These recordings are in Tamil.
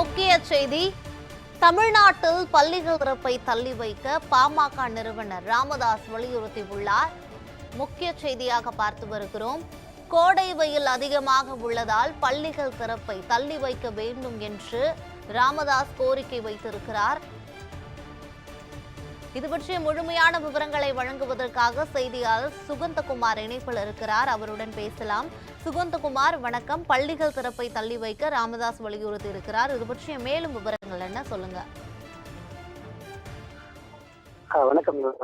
முக்கிய செய்தி தமிழ்நாட்டில் பள்ளிகள் திறப்பை தள்ளி வைக்க பாமக நிறுவனர் ராமதாஸ் வலியுறுத்தியுள்ளார். முக்கிய செய்தியாக பார்த்து வருகிறோம். கோடை வெயில் அதிகமாக உள்ளதால் பள்ளிகள் திறப்பை தள்ளி வைக்க வேண்டும் என்று ராமதாஸ் கோரிக்கை வைத்திருக்கிறார். இது பற்றிய முழுமையான விவரங்களை வழங்குவதற்காக செய்தியாளர் சுகந்தகுமார் இணைப்பில் இருக்கிறார். அவருடன் பேசலாம். சுகந்தகுமார் வணக்கம். பள்ளிகள் திறப்பை தள்ளி வைக்க ராமதாஸ் வலியுறுத்தி இருக்கிறார். இது பற்றிய மேலும் விவரங்கள் என்ன சொல்லுங்க. ஆஹ் வணக்கம்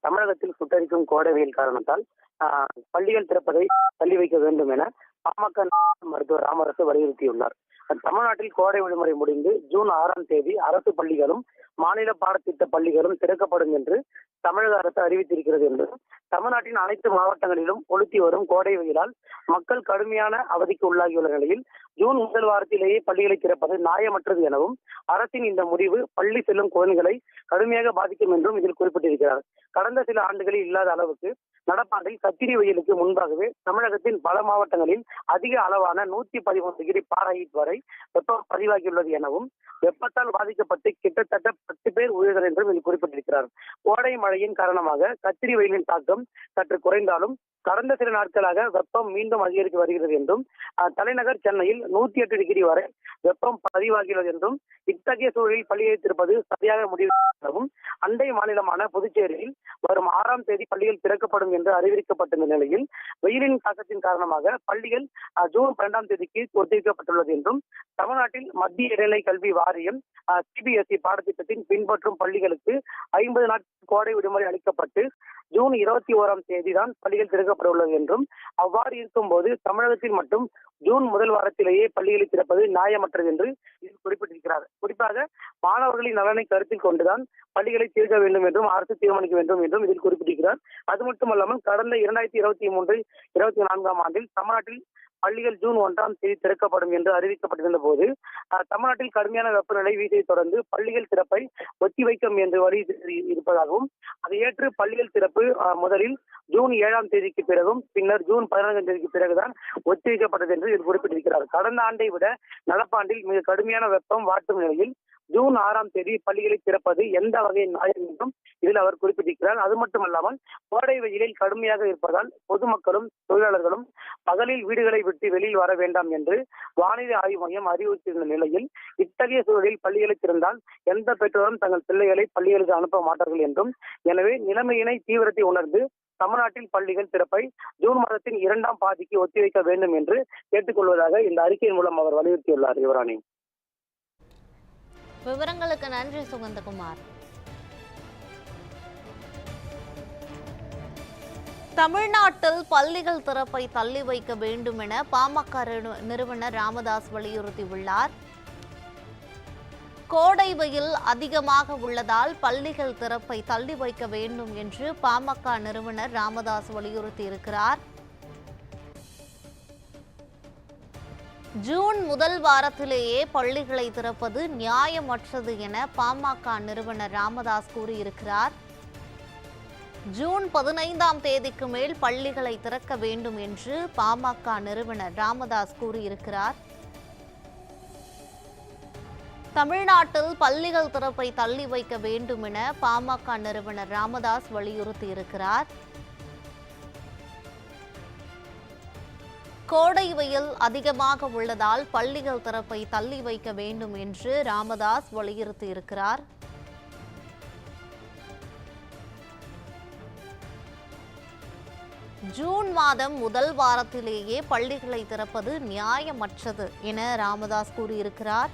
தமிழகத்தில் சுட்டரிக்கும் கோடை வெயில் காரணத்தால் ஆஹ் பள்ளிகள் திறப்பதை தள்ளி வைக்க வேண்டும் என பாமக மருத்துவர் ராமரசு வலியுறுத்தியுள்ளார். தமிழ்நாட்டில் கோடை விடுமுறை முடிந்து ஜூன் ஆறாம் தேதி அரசு பள்ளிகளும் மாநில பாடத்திட்ட பள்ளிகளும் திறக்கப்படும் என்று தமிழக அரசு அறிவித்திருக்கிறது என்றும் தமிழ்நாட்டின் அனைத்து மாவட்டங்களிலும் கொளுத்தி வரும் கோடை வெயிலால் மக்கள் கடுமையான அவதிக்கு உள்ளாகியுள்ள நிலையில் ஜூன் முதல் வாரத்திலேயே பள்ளிகளை திறப்பது நியாயமற்றது எனவும் அரசின் இந்த முடிவு பள்ளி செல்லும் குழந்தைகளை கடுமையாக பாதிக்கும் என்றும் இதில் குறிப்பிட்டிருக்கிறார். கடந்த சில ஆண்டுகளில் இல்லாத அளவுக்கு நடப்பாண்டில் கத்திரி வெயிலுக்கு முன்பாகவே தமிழகத்தின் பல மாவட்டங்களில் அதிக அளவான நூத்தி பதிமூணு டிகிரி பாரஹீட் வரை வெப்பம் பதிவாகியுள்ளது எனவும் வெப்பத்தால் பாதிக்கப்பட்டு கிட்டத்தட்ட பத்து பேர் உயிர்கள் என்றும் இதில் குறிப்பிட்டிருக்கிறார். கோடை மழையின் காரணமாக கத்திரி வெயிலின் தாக்கம் சற்று குறைந்தாலும் கடந்த சில நாட்களாக வெப்பம் மீண்டும் அதிகரித்து வருகிறது என்றும் தலைநகர் சென்னையில் நூத்தி எட்டு டிகிரி வரை வெப்பம் பதிவாகிறது என்றும் இத்தகைய சூழலில் பள்ளியை திறப்பது சரியாக முடிவு எனவும் அண்டை மாநிலமான புதுச்சேரியில் வரும் ஆறாம் தேதி பள்ளிகள் திறக்கப்படும் என்று அறிவிக்கப்பட்டிருந்த நிலையில் வெயிலின் தாக்கத்தின் காரணமாக பள்ளிகள் ஜூன் பன்னெண்டாம் தேதிக்கு ஒத்திவைக்கப்பட்டுள்ளது என்றும் தமிழ்நாட்டில் மத்திய இடைநிலை கல்வி வாரியம் சிபிஎஸ்இ பாடத்திட்டத்தை திட்டத்தின் பின்பற்றும் பள்ளிகளுக்கு ஐம்பது நாட்கள் கோடை விடுமுறை அளிக்கப்பட்டு ஜூன் இருபத்தி ஓராம் தேதி தான் பள்ளிகள் திறக்கப்பட உள்ளது என்றும் அவ்வாறு இருக்கும்போது தமிழகத்தில் மட்டும் ஜூன் முதல் வாரத்திலேயே பள்ளிகளை திறப்பது நியாயமற்றது என்று இதில் குறிப்பிட்டிருக்கிறார். குறிப்பாக மாணவர்களின் நலனை கருத்தில் கொண்டுதான் பள்ளிகளை தீர்க்க வேண்டும் என்றும் அரசு தீர்மானிக்க வேண்டும் என்றும் இதில் குறிப்பிட்டிருக்கிறார். அது மட்டுமல்லாமல் கடந்த இரண்டாயிரத்தி இருபத்தி மூன்று இருபத்தி நான்காம் ஆண்டில் தமிழ்நாட்டில் பள்ளிகள் ஜூன் ஒன்றாம் தேதி திறக்கப்படும் என்று அறிவிக்கப்பட்டிருந்த போது தமிழ்நாட்டில் கடுமையான வெப்பநிலை வீசியதை தொடர்ந்து பள்ளிகள் திறப்பை ஒத்திவைக்கும் என்று வழி இருப்பதாகவும் அதை ஏற்று பள்ளிகள் திறப்பு முதலில் ஜூன் ஏழாம் தேதிக்கு பிறகும் பின்னர் ஜூன் பதினான்காம் தேதிக்கு பிறகுதான் ஒத்திவைக்கப்பட்டது என்று இதில் குறிப்பிட்டிருக்கிறார். கடந்த ஆண்டை விட நடப்பாண்டில் மிக கடுமையான வெப்பம் வாட்டும் நிலையில் ஜூன் ஆறாம் தேதி பள்ளிகளை திறப்பது எந்த வகையின் நியாயம் என்றும் இதில் அவர் குறிப்பிட்டிருக்கிறார். அது மட்டுமல்லாமல் கோடை வெயிலில் கடுமையாக இருப்பதால் பொதுமக்களும் தொழிலாளர்களும் பகலில் வீடுகளை விட்டு வெளியில் வர வேண்டாம் என்று வானிலை ஆய்வு மையம் அறிவுறுத்தியிருந்த நிலையில் இத்தகைய சூழலில் பள்ளிகளை திறந்தால் எந்த பெற்றோரும் தங்கள் பிள்ளைகளை பள்ளிகளுக்கு அனுப்ப மாட்டார்கள் என்றும் எனவே நிலைமையினை தீவிரத்தை உணர்ந்து தமிழ்நாட்டில் பள்ளிகள் திறப்பை ஜூன் மாதத்தின் இரண்டாம் பாதிக்கு ஒத்திவைக்க வேண்டும் என்று கேட்டுக்கொள்வதாக இந்த அறிக்கையின் மூலம் அவர் வலியுறுத்தியுள்ளார். யுவராணி. விவரங்களுக்கு நன்றி சுகந்தகுமார். தமிழ்நாட்டில் பள்ளிகள் திறப்பை தள்ளி வைக்க வேண்டும் என பாமக நிறுவனர் ராமதாஸ் வலியுறுத்தியுள்ளார். கோடை வெயில் அதிகமாக உள்ளதால் பள்ளிகள் திறப்பை தள்ளி வைக்க வேண்டும் என்று பாமக நிறுவனர் ராமதாஸ் வலியுறுத்தியிருக்கிறார். ஜூன் முதல் வாரத்திலேயே பள்ளிகளை திறப்பது நியாயமற்றது என பாமக நிறுவனர் ராமதாஸ் கூறியிருக்கிறார். ஜூன் பதினைந்தாம் தேதிக்கு மேல் பள்ளிகளை திறக்க வேண்டும் என்று பாமக நிறுவனர் ராமதாஸ் கூறியிருக்கிறார். தமிழ்நாட்டில் பள்ளிகள் திறப்பை தள்ளி வைக்க வேண்டும் என பாமக நிறுவனர் ராமதாஸ் வலியுறுத்தியிருக்கிறார். கோடை வெயில் அதிகமாக உள்ளதால் பள்ளிகள் திறப்பை தள்ளி வைக்க வேண்டும் என்று ராமதாஸ் வலியுறுத்தியிருக்கிறார். ஜூன் மாதம் முதல் வாரத்திலேயே பள்ளிகளை திறப்பது நியாயமற்றது என ராமதாஸ் கூறியிருக்கிறார்.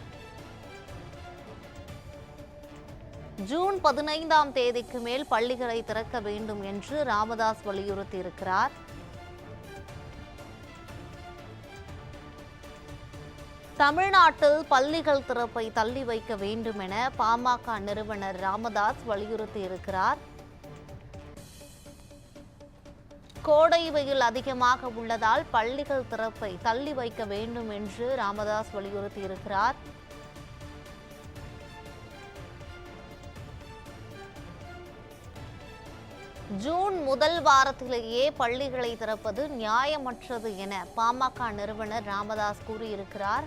ஜூன் பதினைந்தாம் தேதிக்கு மேல் பள்ளிகளை திறக்க வேண்டும் என்று ராமதாஸ் வலியுறுத்தியிருக்கிறார். தமிழ்நாட்டில் பள்ளிகள் திறப்பை தள்ளி வைக்க வேண்டும் என பாமக நிறுவனர் ராமதாஸ் வலியுறுத்தியிருக்கிறார் கோடை வெயில் அதிகமாக உள்ளதால் பள்ளிகள் திறப்பை தள்ளி வைக்க வேண்டும் என்று ராமதாஸ் வலியுறுத்தியிருக்கிறார் ஜூன் முதல் வாரத்திலேயே பள்ளிகளை திறப்பது நியாயமற்றது என பாமக நிறுவனர் ராமதாஸ் கூறியிருக்கிறார்.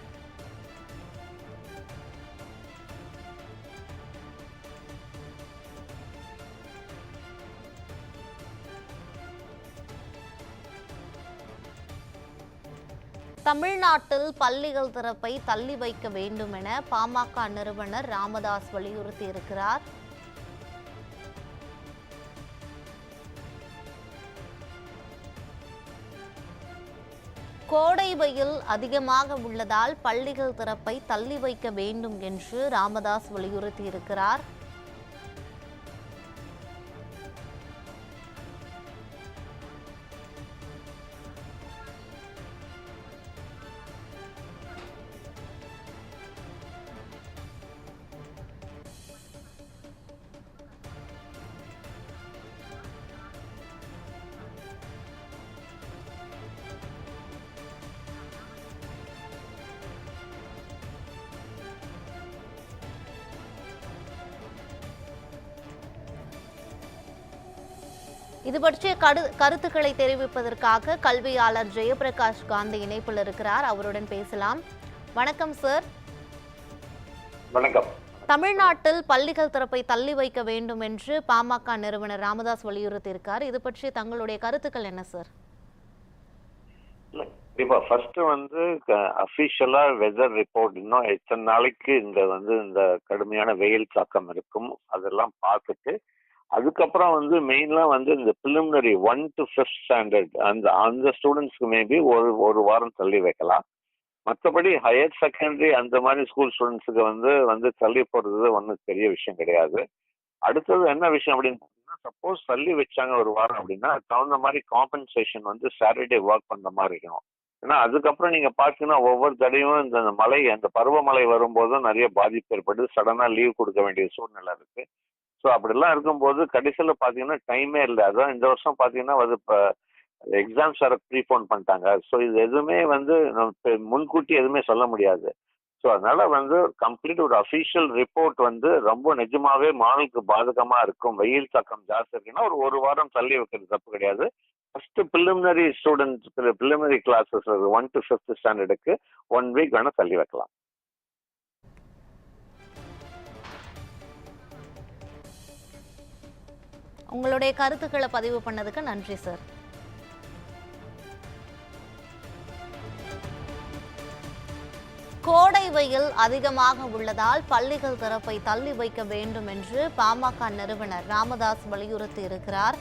தமிழ்நாட்டில் பள்ளிகள் திறப்பை தள்ளி வைக்க வேண்டும் என பாமக நிறுவனர் ராமதாஸ் வலியுறுத்தி இருக்கிறார். கோடை வெயில் அதிகமாக உள்ளதால் பள்ளிகள் திறப்பை தள்ளி வைக்க வேண்டும் என்று ராமதாஸ் வலியுறுத்தி இது பற்றிய கரு கருத்துக்களை தெரிவிப்பதற்காக கல்வியாளர் ஜெயபிரகாஷ் காந்தி இணைப்பில் இருக்கிறார். அவருடன் பேசலாம். வணக்கம் சார். வணக்கம். தமிழ்நாட்டில் பள்ளிகள் திறப்பை தள்ளி வைக்க வேண்டும் என்று பாமக நிறுவனர் ராமதாஸ் வலியுறுத்தி இருக்கார் இது பற்றி தங்களுடைய கருத்துக்கள் என்ன சார்? கண்டிப்பா ஃபர்ஸ்ட் வந்து அபிஷியலா வெதர் ரிப்போர்ட் இன்னும் எத்தனை நாளைக்கு இந்த வந்து இந்த கடுமையான வெயில் தாக்கம் இருக்கும் அதெல்லாம் பார்த்துட்டு அதுக்கப்புறம் வந்து மெயின்லா வந்து இந்த preliminary one to fifth standard அந்த அந்த ஸ்டூடெண்ட்ஸ்க்கு மேபி ஒரு ஒரு வாரம் தள்ளி வைக்கலாம். மற்றபடி ஹையர் செகண்டரி அந்த மாதிரி ஸ்கூல் ஸ்டூடெண்ட்ஸுக்கு வந்து வந்து தள்ளி போடுறது ஒன்றும் பெரிய விஷயம் கிடையாது. அடுத்தது என்ன விஷயம் அப்படின்னு பார்த்தீங்கன்னா சப்போஸ் தள்ளி வச்சாங்க ஒரு வாரம் அப்படின்னா தகுந்த மாதிரி காம்பன்சேஷன் வந்து சாட்டர்டே ஒர்க் பண்ற மாதிரி இருக்கணும். ஏன்னா அதுக்கப்புறம் நீங்க பார்த்தீங்கன்னா ஒவ்வொரு தடையும் இந்த மழை அந்த பருவமழை வரும்போதும் நிறைய பாதிப்பு ஏற்படுது. சடனா லீவ் கொடுக்க வேண்டிய சூழ்நிலை இருக்கு. ஸோ அப்படிலாம் இருக்கும்போது கடைசியில் பார்த்தீங்கன்னா டைமே இல்லை. அதான் இந்த வருஷம் பார்த்தீங்கன்னா அது இப்போ எக்ஸாம்ஸ் வேற ப்ரீபோன் பண்ணிட்டாங்க. ஸோ இது எதுவுமே வந்து முன்கூட்டி எதுவுமே சொல்ல முடியாது. ஸோ அதனால வந்து கம்ப்ளீட் ஒரு அஃபிஷியல் ரிப்போர்ட் வந்து ரொம்ப நிஜமாவே மாணவர்களுக்கு பாதகமாக இருக்கும். வெயில் தாக்கம் ஜாஸ்தி இருக்குன்னா ஒரு ஒரு வாரம் தள்ளி வைக்கிறது தப்பு கிடையாது. First preliminary students preliminary classes one to fifth ஸ்டாண்டர்டுக்கு one week வேணா தள்ளி வைக்கலாம். உங்களுடைய கருத்துக்களை பதிவு பண்ணதுக்கு நன்றி சார். கோடை வெயில் அதிகமாக உள்ளதால் பள்ளிகள் திறப்பை தள்ளி வைக்க வேண்டும் என்று பாமக நிறுவனர் ராமதாஸ் வலியுறுத்தி இருக்கிறார்.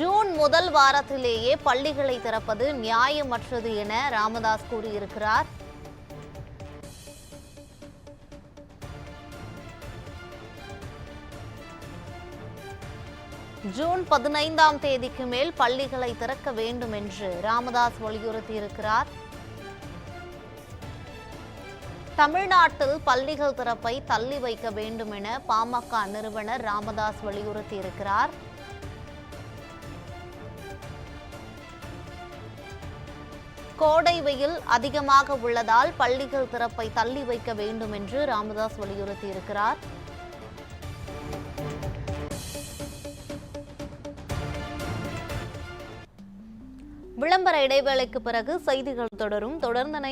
ஜூன் முதல் வாரத்திலேயே பள்ளிகளை திறப்பது நியாயமற்றது என ராமதாஸ் கூறியிருக்கிறார். ஜூன் பதினைந்தாம் தேதிக்கு மேல் பள்ளிகளை திறக்க வேண்டும் என்று ராமதாஸ் வலியுறுத்தியிருக்கிறார். தமிழ்நாட்டில் பள்ளிகள் திறப்பை தள்ளி வைக்க வேண்டும் என பாமக நிறுவனர் ராமதாஸ் வலியுறுத்தியிருக்கிறார். கோடை வெயில் அதிகமாக உள்ளதால் பள்ளிகள் திறப்பை தள்ளி வைக்க வேண்டும் என்று ராமதாஸ் வலியுறுத்தியிருக்கிறார். விளம்பர இடைவேளைக்கு பிறகு செய்திகள் தொடரும். தொடர்ந்தனை